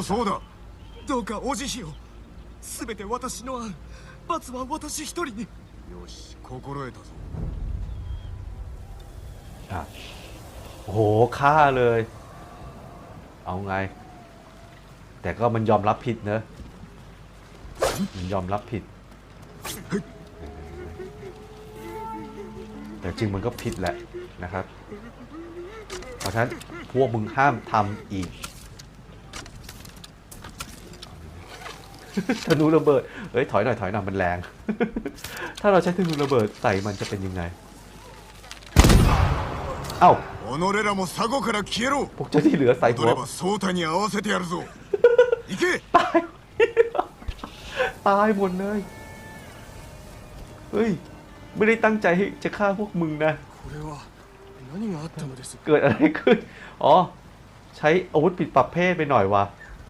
もそうだどうかお慈悲を全て私の案罰は私一人によし心得たぞ อ่ะโอ้โหฆ่าเลย เอาไง แต่ก็มันยอมรับผิดเนอะมันยอมรับผิด แต่จริงมันก็ผิดแหละนะครับ เพราะฉะนั้นพวกมึงห้ามทำอีก ธนูระเบิดเฮ้ยถอยหน่อยถอยหน่อยมันแรง ถ้าเราใช้ธนูระเบิดใส่มันจะเป็นยังไง เอ้าพวกเจ้าที่เหลือใส่หัวตายตายหมดเลยเฮ้ยไม่ได้ตั้งใจจะฆ่าพวกมึงนะเกิดอะไรขึ้น อ๋อ ใช้อาวุธปิดประเภทไปหน่อยวะ